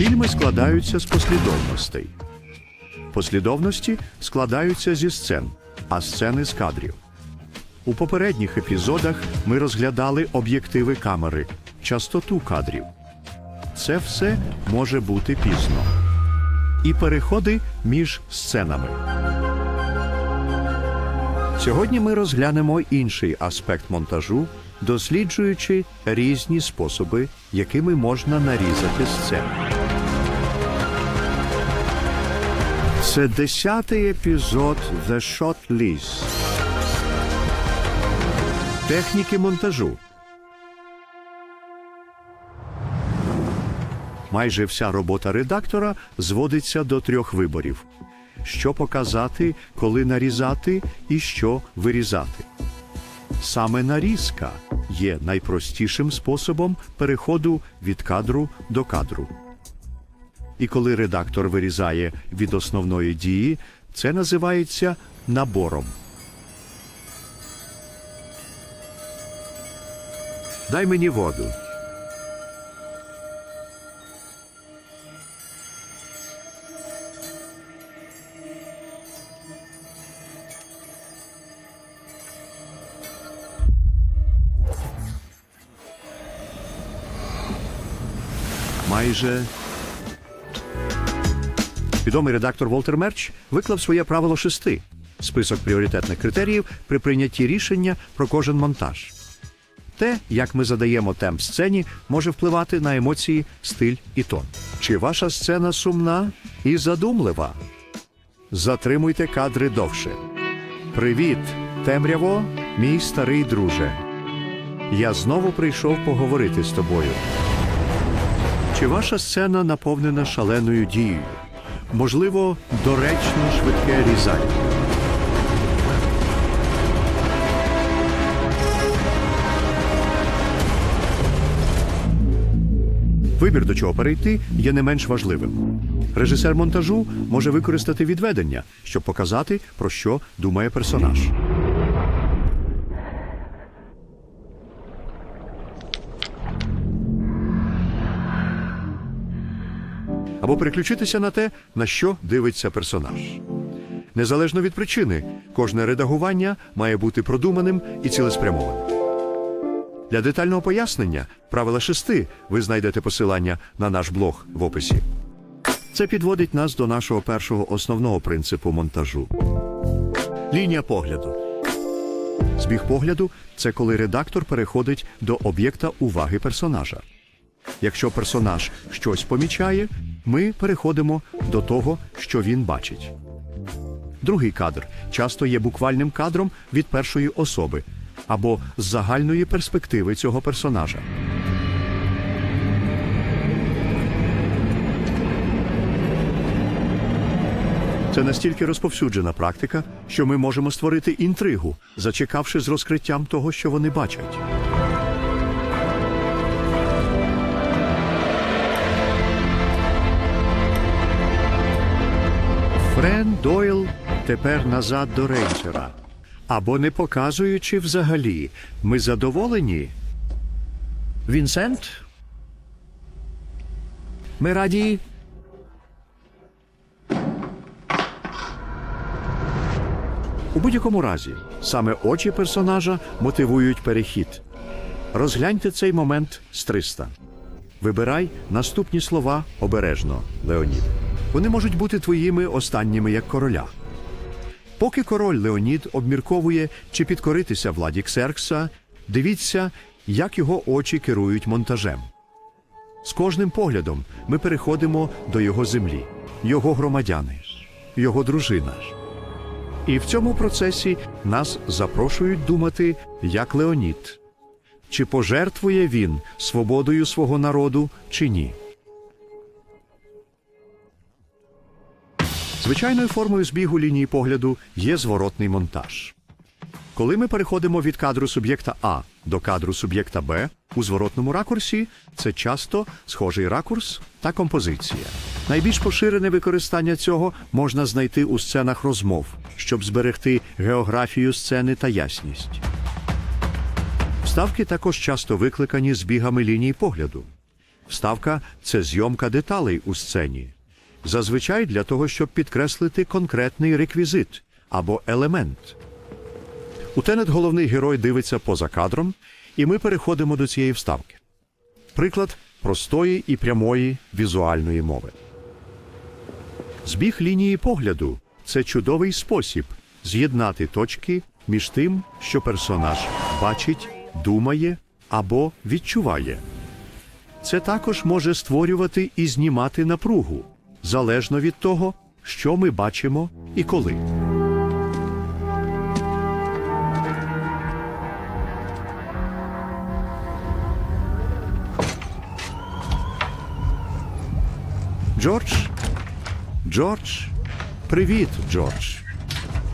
Фільми складаються з послідовностей. Послідовності складаються зі сцен, а сцени з кадрів. У попередніх епізодах ми розглядали об'єктиви камери, частоту кадрів. Це все може бути пізно. І переходи між сценами. Сьогодні ми розглянемо інший аспект монтажу, досліджуючи різні способи, якими можна нарізати сцену. Це десятий епізод The Shot List. Техніки монтажу. Майже вся робота редактора зводиться до трьох виборів: що показати, коли нарізати і що вирізати. Саме нарізка є найпростішим способом переходу від кадру до кадру. І коли редактор вирізає від основної дії, це називається набором. Дай мені воду. Майже Відомий редактор Волтер Мерч виклав своє правило шести список пріоритетних критеріїв при прийнятті рішення про кожен монтаж. Те, як ми задаємо темп сцені, може впливати на емоції, стиль і тон. Чи ваша сцена сумна і задумлива? Затримуйте кадри довше. Привіт, темряво, мій старий друже. Я знову прийшов поговорити з тобою. Чи ваша сцена наповнена шаленою дією? Можливо, доречно швидке різання. Вибір до чого перейти є не менш важливим. Режисер монтажу може використати відведення, щоб показати, про що думає персонаж. Або переключитися на те, на що дивиться персонаж. Незалежно від причини, кожне редагування має бути продуманим і цілеспрямованим. Для детального пояснення правила шести ви знайдете посилання на наш блог в описі. Це підводить нас до нашого першого основного принципу монтажу. Лінія погляду. Збіг погляду це коли редактор переходить до об'єкта уваги персонажа. Якщо персонаж щось помічає, ми переходимо до того, що він бачить. Другий кадр часто є буквальним кадром від першої особи або з загальної перспективи цього персонажа. Це настільки розповсюджена практика, що ми можемо створити інтригу, зачекавши з розкриттям того, що вони бачать. Френ Дойл тепер назад до рейнджера. Або не показуючи взагалі, ми задоволені. Вінсент? Ми раді. У будь-якому разі, саме очі персонажа мотивують перехід. Розгляньте цей момент з 300. Вибирай наступні слова обережно, Леонід. Вони можуть бути твоїми останніми як короля. Поки король Леонід обмірковує, чи підкоритися владі Ксеркса, дивіться, як його очі керують монтажем. З кожним поглядом ми переходимо до його землі, його громадяни, його дружина. І в цьому процесі нас запрошують думати, як Леонід. Чи пожертвує він свободою свого народу, чи ні? Звичайною формою збігу лінії погляду є зворотний монтаж. Коли ми переходимо від кадру суб'єкта А до кадру суб'єкта Б у зворотному ракурсі, це часто схожий ракурс та композиція. Найбільш поширене використання цього можна знайти у сценах розмов, щоб зберегти географію сцени та ясність. Вставки також часто викликані збігами ліній погляду. Вставка це зйомка деталей у сцені. Зазвичай для того, щоб підкреслити конкретний реквізит або елемент. У головний герой дивиться поза кадром, і ми переходимо до цієї вставки. Приклад простої і прямої візуальної мови. Збіг лінії погляду це чудовий спосіб з'єднати точки між тим, що персонаж бачить, думає або відчуває. Це також може створювати і знімати напругу залежно від того, що ми бачимо і коли. Джордж? Джордж? Привіт, Джордж.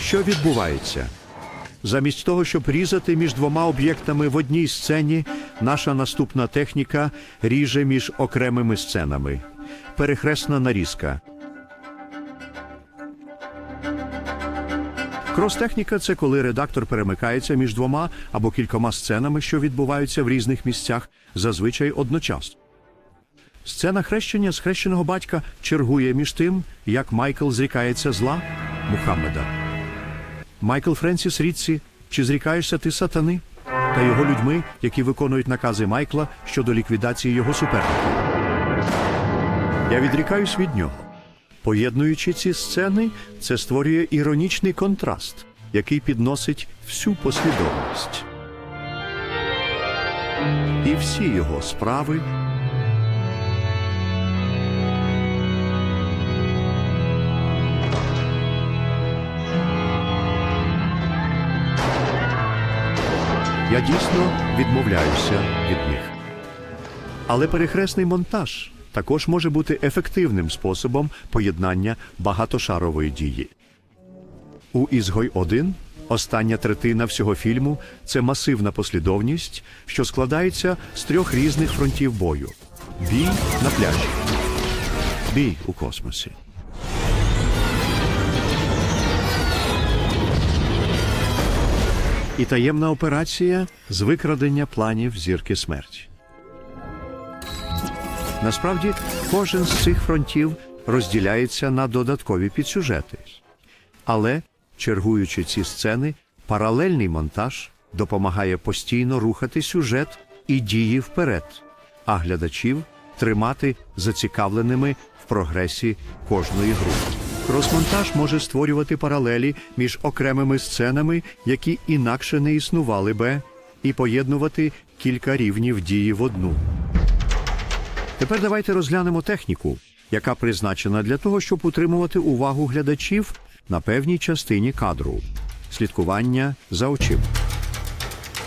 Що відбувається? Замість того, щоб різати між двома об'єктами в одній сцені, наша наступна техніка ріже між окремими сценами. Перехресна нарізка. Крос-техніка це коли редактор перемикається між двома або кількома сценами, що відбуваються в різних місцях, зазвичай одночасно. Сцена хрещення з батька чергує між тим, як Майкл зрікається зла Мухаммеда. Майкл Френсіс Рідсі, чи зрікаєшся ти сатани та його людьми, які виконують накази Майкла щодо ліквідації його суперників? Я відрікаюсь від нього. Поєднуючи ці сцени, це створює іронічний контраст, який підносить всю послідовність. І всі його справи Я дійсно відмовляюся від них. Але перехресний монтаж також може бути ефективним способом поєднання багатошарової дії. У Ізгой 1 остання третина всього фільму це масивна послідовність, що складається з трьох різних фронтів бою: бій на пляжі, бій у космосі. І таємна операція з викрадення планів зірки смерті. Насправді, кожен з цих фронтів розділяється на додаткові підсюжети. Але, чергуючи ці сцени, паралельний монтаж допомагає постійно рухати сюжет і дії вперед, а глядачів тримати зацікавленими в прогресі кожної групи. Кросмонтаж може створювати паралелі між окремими сценами, які інакше не існували би, і поєднувати кілька рівнів дії в одну. Тепер давайте розглянемо техніку, яка призначена для того, щоб утримувати увагу глядачів на певній частині кадру слідкування за очима.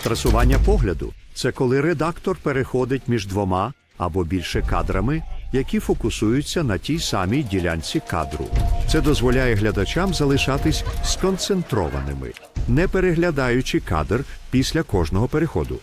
Трасування погляду це коли редактор переходить між двома або більше кадрами, які фокусуються на тій самій ділянці кадру. Це дозволяє глядачам залишатись сконцентрованими, не переглядаючи кадр після кожного переходу.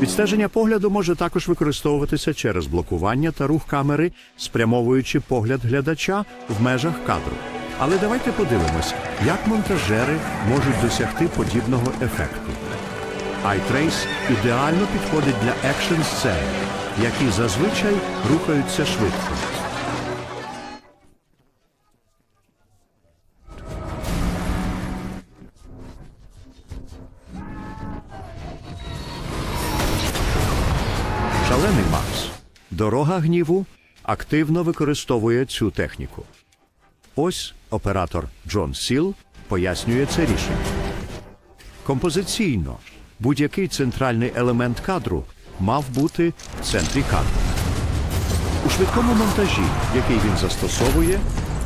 Відстеження погляду може також використовуватися через блокування та рух камери, спрямовуючи погляд глядача в межах кадру. Але давайте подивимось, як монтажери можуть досягти подібного ефекту. iTrace ідеально підходить для екшн сцен, які зазвичай рухаються швидко. Дорога гніву активно використовує цю техніку. Ось оператор Джон Сіл пояснює це рішення. Композиційно будь-який центральний елемент кадру мав бути в центрі кадру. У швидкому монтажі, який він застосовує,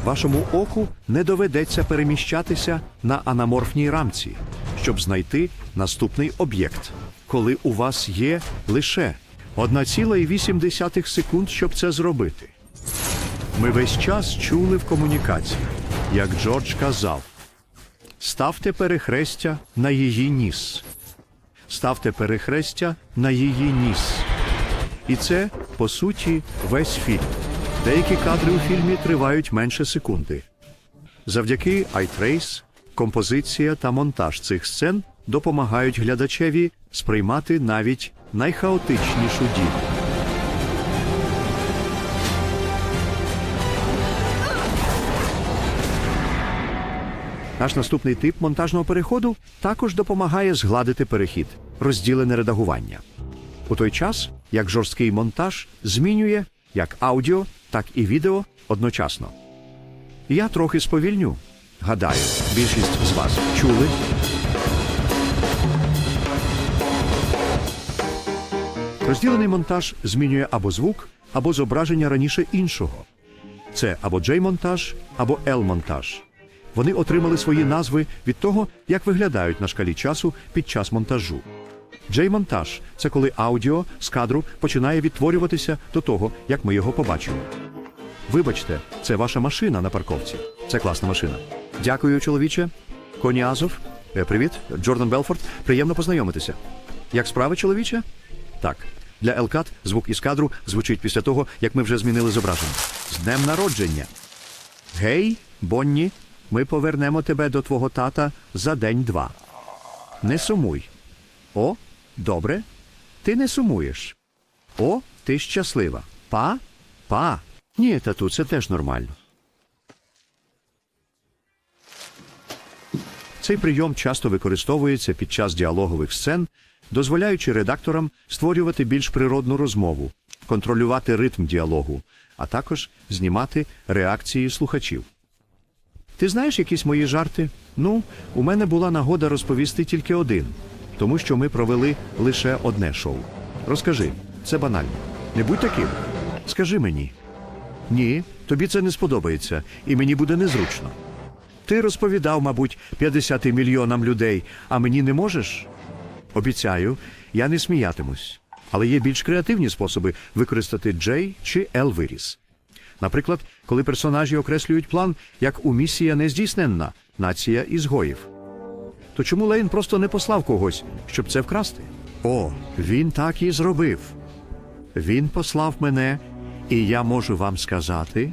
вашому оку не доведеться переміщатися на анаморфній рамці, щоб знайти наступний об'єкт, коли у вас є лише 1,8 секунд, щоб це зробити. Ми весь час чули в комунікації, як Джордж казав: ставте перехрестя на її ніс. Ставте перехрестя на її ніс. І це, по суті, весь фільм. Деякі кадри у фільмі тривають менше секунди. Завдяки iTrace композиція та монтаж цих сцен допомагають глядачеві сприймати навіть найхаотичнішу дію. Наш наступний тип монтажного переходу також допомагає згладити перехід розділене редагування. У той час, як жорсткий монтаж змінює як аудіо, так і відео одночасно. Я трохи сповільню. Гадаю, більшість з вас чули. Розділений монтаж змінює або звук, або зображення раніше іншого. Це або J-монтаж, або L-монтаж. Вони отримали свої назви від того, як виглядають на шкалі часу під час монтажу. J-монтаж це коли аудіо з кадру починає відтворюватися до того, як ми його побачимо. Вибачте, це ваша машина на парковці. Це класна машина. Дякую, чоловіче. Коні Азов. Е, привіт, Джордан Белфорд. Приємно познайомитися. Як справи, чоловіче? Так. Для Елкат звук із кадру звучить після того, як ми вже змінили зображення. З днем народження. Гей, Бонні, ми повернемо тебе до твого тата за день-два. Не сумуй. О, добре. Ти не сумуєш. О, ти щаслива. Па? Па. Ні, тату, це теж нормально. Цей прийом часто використовується під час діалогових сцен, дозволяючи редакторам створювати більш природну розмову, контролювати ритм діалогу, а також знімати реакції слухачів. Ти знаєш якісь мої жарти? Ну, у мене була нагода розповісти тільки один, тому що ми провели лише одне шоу. Розкажи, це банально. Не будь таким. Скажи мені. Ні, тобі це не сподобається, і мені буде незручно. Ти розповідав, мабуть, 50 мільйонам людей, а мені не можеш? Обіцяю, я не сміятимусь. Але є більш креативні способи використати J чи L виріс. Наприклад, коли персонажі окреслюють план як у місія нездійсненна нація ізгоїв. То чому Лейн просто не послав когось, щоб це вкрасти? О, він так і зробив. Він послав мене, і я можу вам сказати.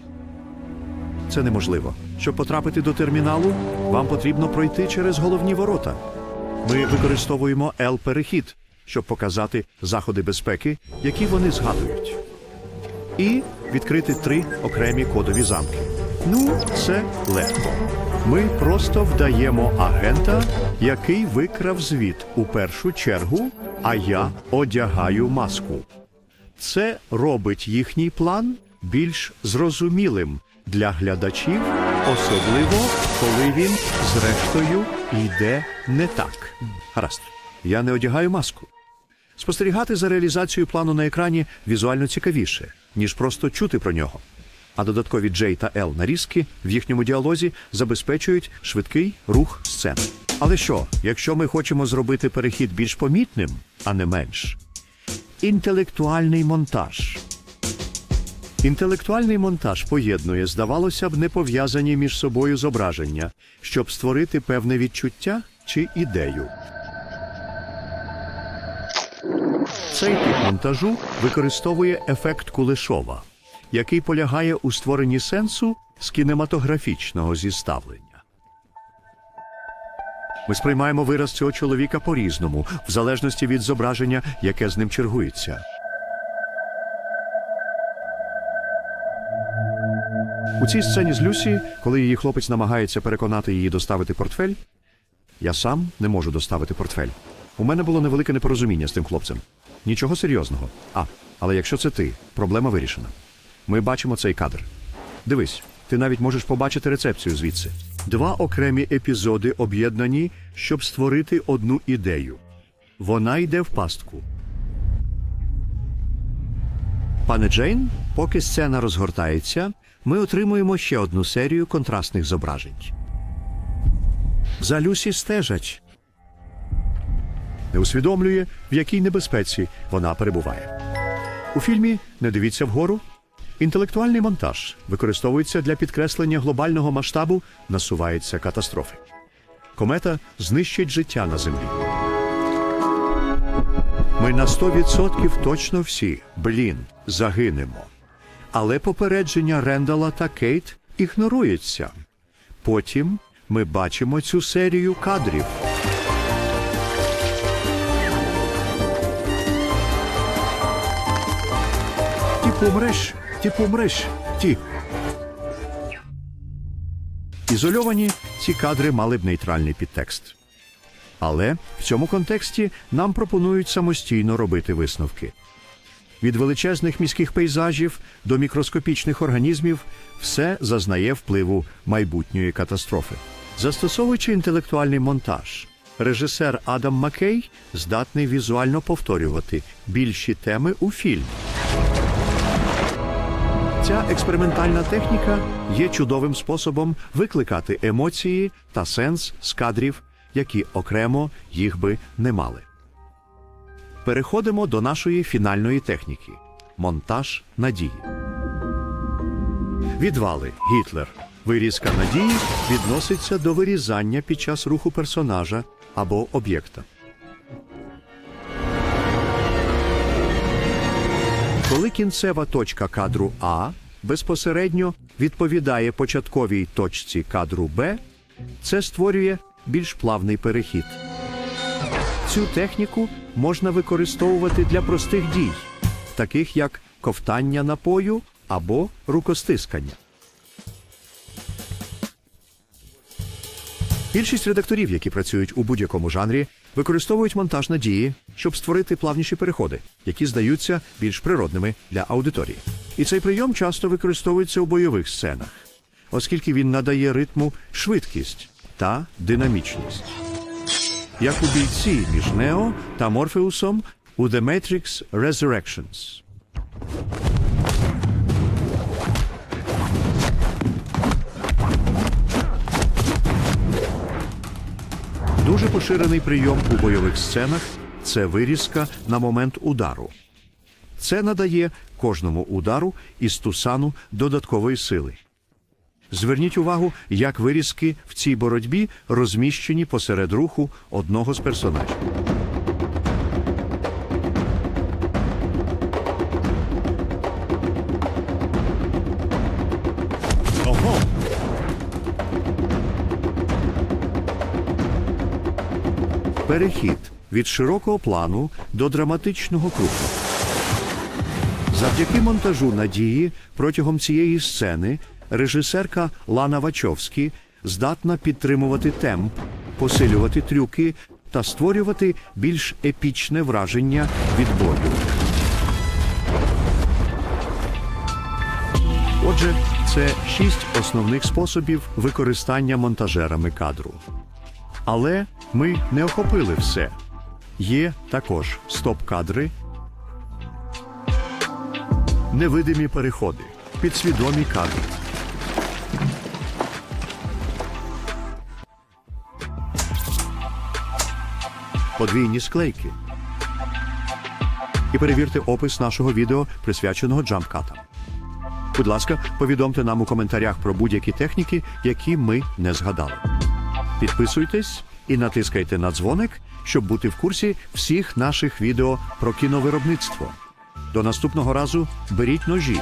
Це неможливо. Щоб потрапити до терміналу, вам потрібно пройти через головні ворота. Ми використовуємо L-перехід, щоб показати заходи безпеки, які вони згадують. І відкрити три окремі кодові замки. Ну, це легко. Ми просто вдаємо агента, який викрав звіт у першу чергу, а я одягаю маску. Це робить їхній план більш зрозумілим для глядачів, особливо коли він, зрештою, йде не так. Гаразд, я не одягаю маску. Спостерігати за реалізацією плану на екрані візуально цікавіше, ніж просто чути про нього. А додаткові J та L нарізки в їхньому діалозі забезпечують швидкий рух сцени. Але що, якщо ми хочемо зробити перехід більш помітним, а не менш? Інтелектуальний монтаж. Інтелектуальний монтаж поєднує, здавалося б, непов'язані між собою зображення, щоб створити певне відчуття чи ідею. Цей тип монтажу використовує ефект Кулешова, який полягає у створенні сенсу з кінематографічного зіставлення. Ми сприймаємо вираз цього чоловіка по-різному, в залежності від зображення, яке з ним чергується. У цій сцені з Люсі, коли її хлопець намагається переконати її доставити портфель, я сам не можу доставити портфель. У мене було невелике непорозуміння з тим хлопцем. Нічого серйозного. А, але якщо це ти, проблема вирішена. Ми бачимо цей кадр. Дивись, ти навіть можеш побачити рецепцію звідси. Два окремі епізоди об'єднані, щоб створити одну ідею. Вона йде в пастку. Пане Джейн, поки сцена розгортається, ми отримуємо ще одну серію контрастних зображень. За Люсі стежать. Не усвідомлює, в якій небезпеці вона перебуває. У фільмі Не дивіться вгору. Інтелектуальний монтаж використовується для підкреслення глобального масштабу, насуваються катастрофи. Комета знищить життя на землі. Ми на 100% точно всі, блін, загинемо. Але попередження Рендала та Кейт ігнорується. потім ми бачимо цю серію кадрів. Ти помреш, ти помреш, ти. Ізольовані ці кадри мали б нейтральний підтекст. Але в цьому контексті нам пропонують самостійно робити висновки. Від величезних міських пейзажів до мікроскопічних організмів все зазнає впливу майбутньої катастрофи. Застосовуючи інтелектуальний монтаж, режисер Адам Маккей здатний візуально повторювати більші теми у фільмі. Ця експериментальна техніка є чудовим способом викликати емоції та сенс з кадрів, які окремо їх би не мали. Переходимо до нашої фінальної техніки монтаж надії. Відвали Гітлер. Вирізка надії відноситься до вирізання під час руху персонажа або об'єкта. Коли кінцева точка кадру А безпосередньо відповідає початковій точці кадру Б, це створює більш плавний перехід. Цю техніку можна використовувати для простих дій, таких як ковтання напою або рукостискання. Більшість редакторів, які працюють у будь-якому жанрі, використовують монтаж надії, щоб створити плавніші переходи, які здаються більш природними для аудиторії. І цей прийом часто використовується у бойових сценах, оскільки він надає ритму швидкість та динамічність. Як у бійці між Нео та Морфеусом у The Matrix Resurrections. Дуже поширений прийом у бойових сценах це вирізка на момент удару. Це надає кожному удару із тусану додаткової сили. Зверніть увагу, як вирізки в цій боротьбі розміщені посеред руху одного з персонажів. Перехід від широкого плану до драматичного кругу. Завдяки монтажу надії протягом цієї сцени режисерка Лана Вачовські здатна підтримувати темп, посилювати трюки та створювати більш епічне враження від бою. Отже, це шість основних способів використання монтажерами кадру. Але ми не охопили все. Є також стоп-кадри, невидимі переходи, підсвідомі кадри. Подвійні склейки. І перевірте опис нашого відео, присвяченого джампкатам. Будь ласка, повідомте нам у коментарях про будь-які техніки, які ми не згадали. Підписуйтесь і натискайте на дзвоник, щоб бути в курсі всіх наших відео про кіновиробництво. До наступного разу беріть ножі